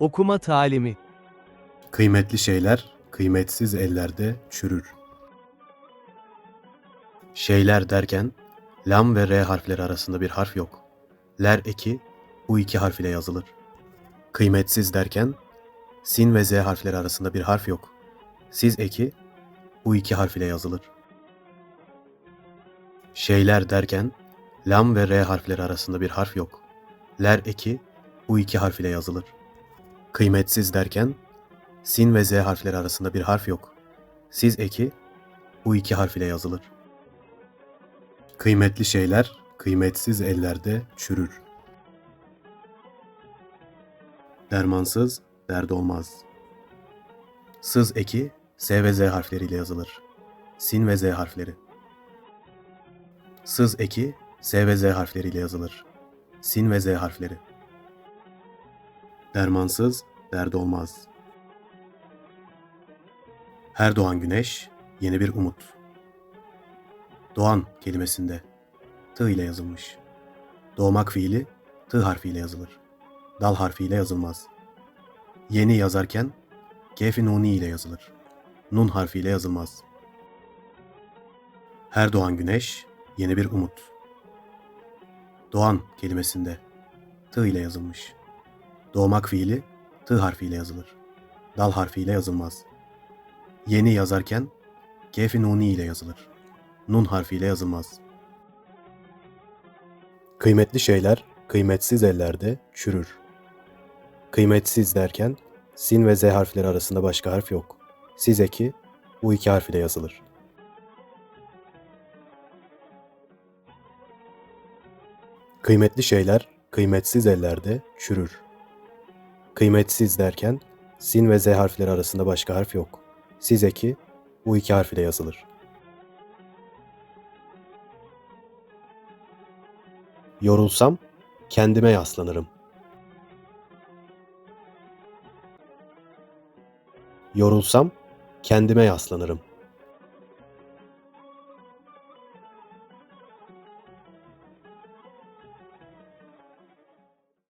Okuma talimi. Kıymetli şeyler kıymetsiz ellerde çürür. Şeyler derken lam ve r harfleri arasında bir harf yok. Ler eki bu iki harf ile yazılır. Kıymetsiz derken sin ve z harfleri arasında bir harf yok. Siz eki bu iki harf ile yazılır. Şeyler derken lam ve r harfleri arasında bir harf yok. Ler eki bu iki harf ile yazılır. Kıymetsiz derken sin ve z harfleri arasında bir harf yok. Siz eki bu iki harf ile yazılır. Kıymetli şeyler kıymetsiz ellerde çürür. Dermansız dert olmaz. Sız eki S ve Z harfleriyle yazılır. Sin ve Z harfleri. Sız eki S ve Z harfleriyle yazılır. Sin ve Z harfleri. Dermansız dert olmaz. Her doğan güneş yeni bir umut. Doğan kelimesinde tı ile yazılmış. Doğmak fiili tı harfiyle yazılır. Dal harfiyle yazılmaz. Yeni yazarken kefi nuni ile yazılır. Nun harfiyle yazılmaz. Her doğan güneş yeni bir umut. Doğan kelimesinde tı ile yazılmış. Doğmak fiili tı harfiyle yazılır. Dal harfiyle yazılmaz. Yeni yazarken kefi nuni ile yazılır. Nun harfiyle yazılmaz. Kıymetli şeyler kıymetsiz ellerde çürür. Kıymetsiz derken sin ve z harfleri arasında başka harf yok. Siz eki bu iki harf ile yazılır. Kıymetli şeyler kıymetsiz ellerde çürür. Kıymetsiz derken sin ve z harfleri arasında başka harf yok. Siz eki bu iki harf ile yazılır. Yorulsam kendime yaslanırım. Yorulsam kendime yaslanırım.